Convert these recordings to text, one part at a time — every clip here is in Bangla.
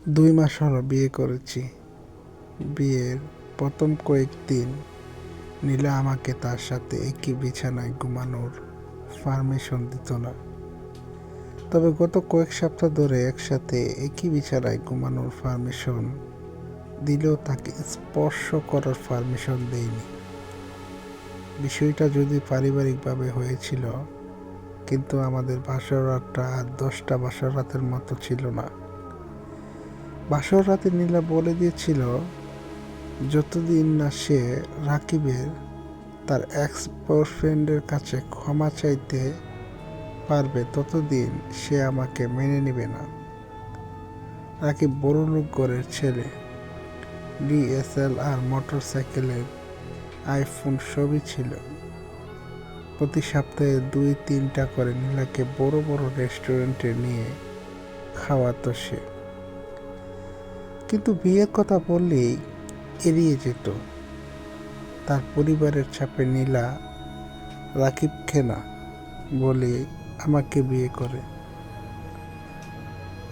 দুই মাস হলো বিয়ে করেছি। বিয়ের প্রথম কয়েকদিন নীলা আমাকে তার সাথে একই বিছানায় ঘুমানোর পারমিশন দিত না। তবে গত কয়েক সপ্তাহ ধরে একসাথে একই বিছানায় ঘুমানোর পারমিশন দিলেও তাকে স্পর্শ করার পারমিশন দেয়নি বিষয়টা যদি পারিবারিকভাবে হয়েছিল, কিন্তু আমাদের বাসর রাতটা আর দশটা বাসর রাতের মতো ছিল না। বাসর রাতে নীলা বলে দিয়েছিল, যতদিন না সে রাকিবের তার এক্স বয়ফ্রেন্ডের কাছে ক্ষমা চাইতে পারবে, ততদিন সে আমাকে মেনে নেবে না। রাকিব বড় লোক ঘরের ছেলে। ডিএসএল আর মোটর সাইকেলের আইফোন সবই ছিল। প্রতি সপ্তাহে দুই তিনটা করে নীলাকে বড় বড় রেস্টুরেন্টে নিয়ে খাওয়াতো সে। কিন্তু বিয়ের কথা বললেই এড়িয়ে যেত। তার পরিবারের চাপে নীলা রাকিব না বলে আমাকে বিয়ে করে।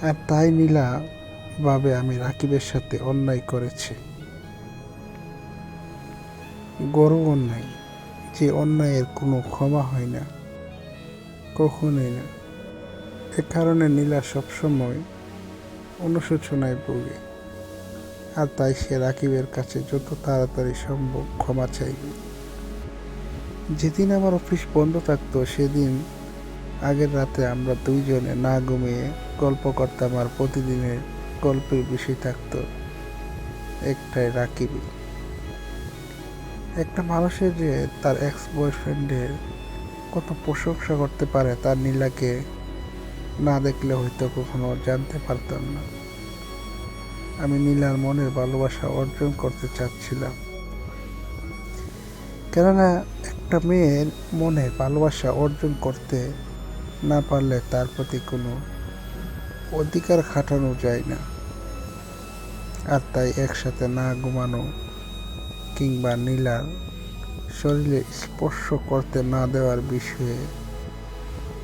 আর তাই নীলা ভাবে আমি রাকিবের সাথে অন্যায় করেছি। গরু অন্যায়, যে অন্যায়ের কোনো ক্ষমা হয় না, কখনোই না। এ কারণে নীলা সবসময় অনুশোচনায় ভোগে। আর তাই সে রাকিবের কাছে যত তাড়াতাড়ি সম্ভব ক্ষমা চাইবে যেদিন আমার অফিস বন্ধ থাকতো, সেদিন আগের রাতে আমরা দুইজনে না ঘুমিয়ে গল্প করতাম আর প্রতিদিনের গল্পের বিষয় থাকতো, একটাই রাকিবই একটা মানুষের যে তার এক্স বয়ফ্রেন্ডের কত প্রশংসা করতে পারে তার নীলাকে না দেখলে হয়তো কখনো জানতে পারতাম না। আমি নীলার মনের ভালোবাসা অর্জন করতে চাচ্ছিলাম। কেননা একটা মেয়ের মনে ভালোবাসা অর্জন করতে না পারলে তার প্রতি কোনো অধিকার খাটানো যায় না। আর তাই একসাথে না ঘুমানো কিংবা নীলার শরীরে স্পর্শ করতে না দেওয়ার বিষয়ে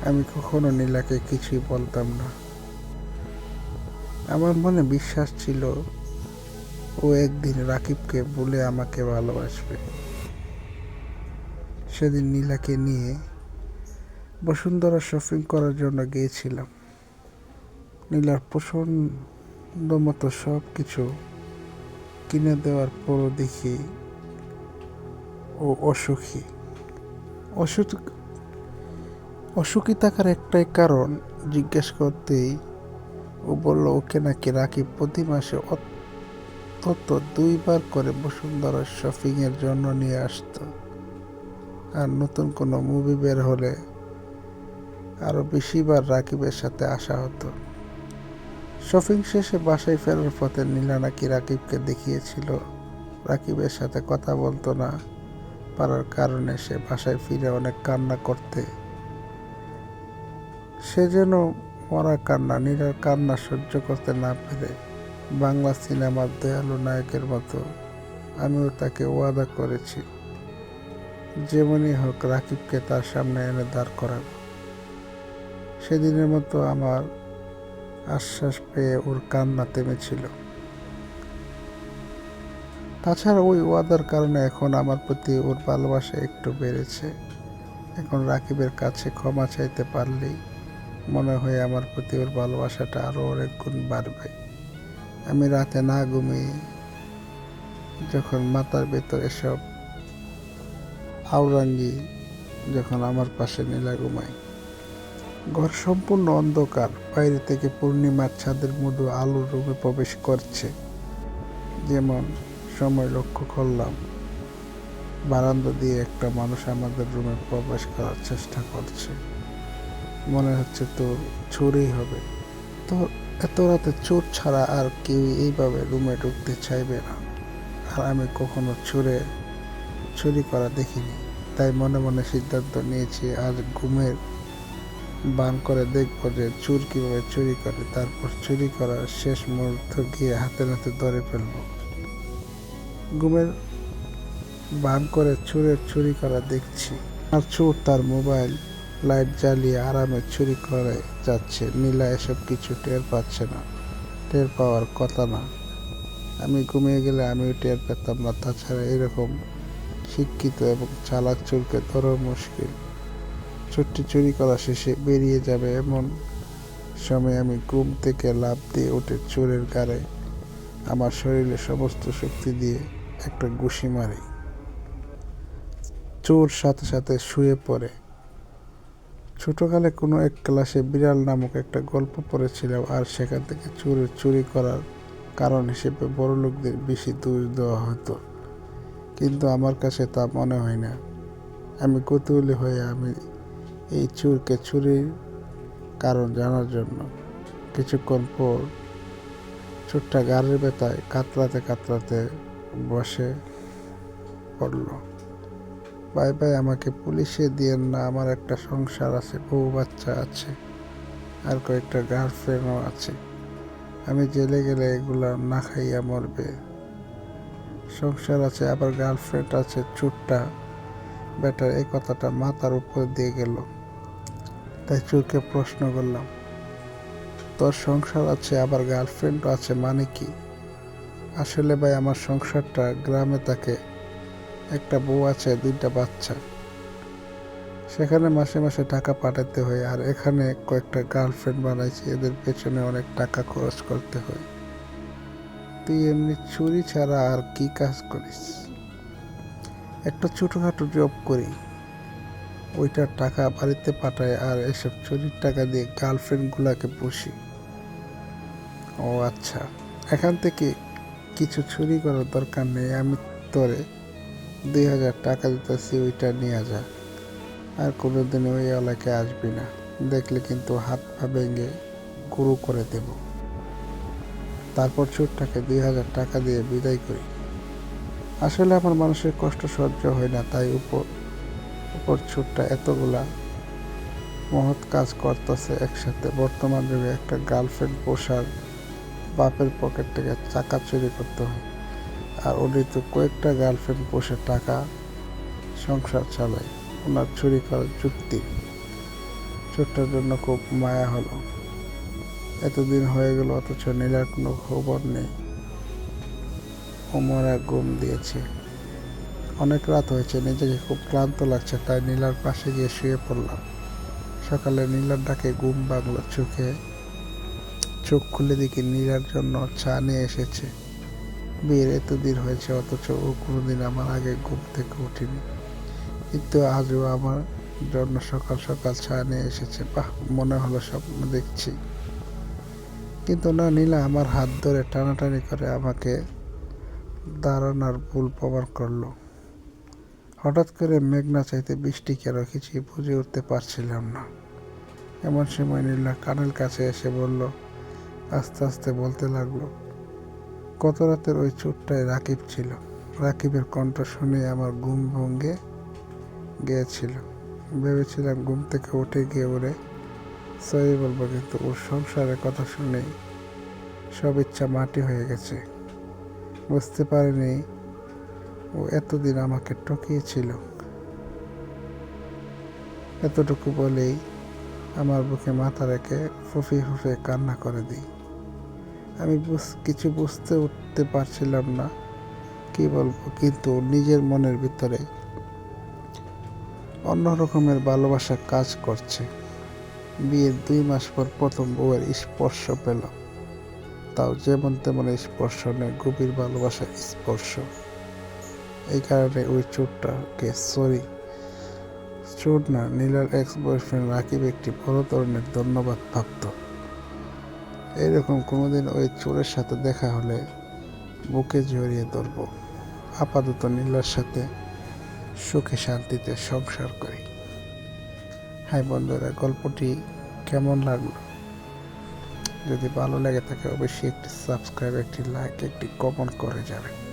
আমি কখনো নীলাকে কিছুই বলতাম না। আমার মনে বিশ্বাস ছিল ও একদিন রাকিবকে বলে আমাকে ভালোবাসবে। সেদিন নীলাকে নিয়ে বসুন্ধরা শপিং করার জন্য গিয়েছিলাম। নীলার পছন্দ মতো সব কিছু কিনে দেওয়ার পরও দেখি ও অসুখী। অসুখ অসুখী থাকার একটাই কারণ, জিজ্ঞেস করতেই ও বলল ওকে নাকি রাকিব প্রতি মাসে অন্তত দুইবার করে বসুন্ধরা শপিংয়ের জন্য নিয়ে আসতো। আর নতুন কোনো মুভি বের হলে আরও বেশিবার রাকিবের সাথে আসা হতো। শপিং শেষে বাসায় ফেরার পথে নীলা নাকি রাকিবকে দেখিয়েছিল। রাকিবের সাথে কথা বলতো না, পারার কারণে সে বাসায় ফিরে অনেক কান্না করতে। সে যেন মরা কান্না নীলার কান্না সহ্য করতে না পেরে বাংলা সিনেমার দয়ালু নায়কের মতো আমিও তাকে ওয়াদা করেছি। যেমনই হোক, রাকিবকে তার সামনে এনে দাঁড় করাবো। সেদিনের মতো আমার আশ্বাস পেয়ে ওর কান্না থেমেছিল। তাছাড়া ওই ওয়াদার কারণে এখন আমার প্রতি ওর ভালোবাসা একটু বেড়েছে। এখন রাকিবের কাছে ক্ষমা চাইতে পারলেই মনে হয় আমার প্রতি ওর ভালোবাসাটা আরও অনেক গুণ বাড়বে। আমি রাতে না ঘুমিয়ে যখন মাথার ভেতর এসব আওরাঙ্গি যখন আমার পাশে নীলা ঘুমায়, ঘর সম্পূর্ণ অন্ধকার, বাইরে থেকে পূর্ণিমার ছাদের মধু আলোর রুমে প্রবেশ করছে। যেমন সময় লক্ষ্য করলাম, বারান্দা দিয়ে একটা মানুষ আমাদের রুমে প্রবেশ করার চেষ্টা করছে। মনে হচ্ছে তো চোরই হবে। তো এত রাতে চোর ছাড়া আর কেউ এইভাবে রুমে ঢুকতে চাইবে না। আর আমি কখনো চোরে, চুরি করা দেখিনি। তাই মনে মনে সিদ্ধান্ত নিয়েছি আজ ঘুমের বান করে দেখব যে চুর কীভাবে চুরি করে। তারপর চুরি করার শেষ মুহূর্ত গিয়ে হাতে নাতে ধরে ফেলব। ঘুমের বান করে চুরের চুরি করা দেখছি। আর চোর তার মোবাইল লাইট জ্বালিয়ে আরামে চুরি করে যাচ্ছে। নীলা এসব কিছু টের পাচ্ছে না। টের পাওয়ার কথা না। আমি ঘুমিয়ে গেলে আমিও টের পেতাম না। তাছাড়া এরকম শিক্ষিত এবং চালাক চোরকে ধরা মুশকিল। চোরটি চুরি করা শেষে বেরিয়ে যাবে এমন সময় আমি ঘুম থেকে লাফ দিয়ে উঠে চোরের গাড়ে আমার শরীরে সমস্ত শক্তি দিয়ে একটা ঘুষি মারি। চোর সাথে সাথে শুয়ে পড়ে। ছোটকালে কোনো এক ক্লাসে বিড়াল নামক একটা গল্প পড়েছিলাম আর সেখান থেকে চোরের চুরি করার কারণ হিসেবে বড় লোকদের বেশি দোষ দেওয়া হতো। কিন্তু আমার কাছে তা মনে হয় না। আমি কৌতূহলী হয়ে আমি এই চুরকে চুরির কারণ জানার জন্য কিছুক্ষণ পর চোরটা গাড়ির ব্যথায় কাতরাতে কাতরাতে বসে পড়ল। বাই বাই আমাকে পুলিশে দিয়েন না, আমার একটা সংসার আছে, বউ বাচ্চা আছে, আর কয়েকটা গার্লফ্রেন্ডও আছে। আমি জেলে গেলে এগুলো না খাইয়া মরবে। সংসার আছে, আবার গার্লফ্রেন্ড আছে চুটটা বেটার এই কথাটা মাথার উপর দিয়ে গেল। তাই চোরকে প্রশ্ন করলাম, তোর সংসার আছে, আবার গার্লফ্রেন্ডও আছে মানে কি? আসলে ভাই, আমার সংসারটা গ্রামে থাকে একটা বউ আছে, দুইটা বাচ্চা। সেখানে মাসে মাসে টাকা পাঠাতে হয় আর এখানে কয়েকটা গার্লফ্রেন্ড বানাইছি, এদের পেছনে অনেক টাকা খরচ করতে হয়। তুই এমনি চুরি ছাড়া আর কি কাজ করিস? একটা ছোটোখাটো জব করি। ওইটার টাকা বাড়িতে পাঠায় আর এসব চুরির টাকা দিয়ে গার্লফ্রেন্ডগুলোকে পুষি। ও আচ্ছা এখান থেকে কিছু চুরি করার দরকার নেই, আমি তোরে দুই হাজার টাকা দিতেছি, ওইটা নিয়ে যা। আর কোনোদিন ওই এলাকায় আসবি না। দেখলে কিন্তু হাত পা ভেঙে গুরু করে দেব। তারপর চোরটাকে দুই হাজার টাকা দিয়ে বিদায় করি। আসলে আমার মানুষের কষ্ট সহ্য হয় না, তাই উপর উপর চোরটা এতগুলা মহৎ কাজ করতেছে একসাথে। বর্তমান যুগে একটা গার্লফ্রেন্ড পোষার বাপের পকেট থেকে চাকা চুরি করতে হয়। আর উনি তো কয়েকটা গার্লফ্রেন্ড পোষে টাকা সংসার চালায়। ওনার চুরি করার যুক্তি। চোরটার জন্য খুব মায়া হলো। এতদিন হয়ে গেল, অথচ নীলার কোনো খবর নেই। ওমরা ঘুম দিয়েছে। অনেক রাত হয়েছে, নিজেকে খুব ক্লান্ত লাগছে, তাই নীলার পাশে গিয়ে শুয়ে পড়লাম। সকালে নীলার ডাকে ঘুম বাংলো চোখে চোখ খুলে দেখি নীলার জন্য চা নিয়ে এসেছে। বিয়ের এতদিন হয়েছে, অথচ ও কোনোদিন আমার আগে ঘুম থেকে উঠিনি কিন্তু আজও আমার জন্য সকাল সকাল চা নিয়ে এসেছে। বাহ, মনে হলো স্বপ্ন দেখছি। কিন্তু না, নীলা আমার হাত ধরে টানাটানি করে আমাকে দাঁড়ানোর ভুল প্রমাণ করল। হঠাৎ করে মেঘনা চাইতে বৃষ্টি কেন কিছুই বুঝে উঠতে পারছিলাম না। এমন সময় নীলা কানের কাছে এসে বলল, আস্তে আস্তে বলতে লাগল গত রাতের ওই চোটটায় রাকিব ছিল। রাকিবের কণ্ঠ শুনে আমার ঘুম ভঙ্গে গিয়েছিল। ভেবেছিলাম ঘুম থেকে উঠে গিয়ে ওরে সরি বলব, কিন্তু ওর সংসারের কথা শুনে সব ইচ্ছা মাটি হয়ে গেছে। বুঝতে পারিনি ও এতদিন আমাকে ঠকিয়েছিল। এতটুকু বলেই আমার বুকে মাথা রেখে ফুফি ফুফে কান্না করে দিই। আমি কিছু বুঝতে উঠতে পারছিলাম না। কি বলব? কিন্তু নিজের মনের ভিতরে অন্য রকমের ভালোবাসা কাজ করছে। বিয়ের দুই মাস পর প্রথম বউয়ের স্পর্শ পেলাম তাও যেমন তেমন স্পর্শ নেই গভীর ভালোবাসার স্পর্শ। এই কারণে ওই চোরটাকে সরি, চোর না, নীলার এক্স বয়ফ্রেন্ড রাকিব একটি বড় ধরনের ধন্যবাদ ভাবত। এইরকম কোনোদিন ওই চোরের সাথে দেখা হলে বুকে জড়িয়ে ধরব। আপাতত নীলার সাথে সুখে শান্তিতে সংসার করি। হাই বন্ধুরা, গল্পটি কেমন লাগল? যদি ভালো লেগে থাকে, অবশ্যই একটি সাবস্ক্রাইব একটি লাইক একটি কমেন্ট করে যাবেন।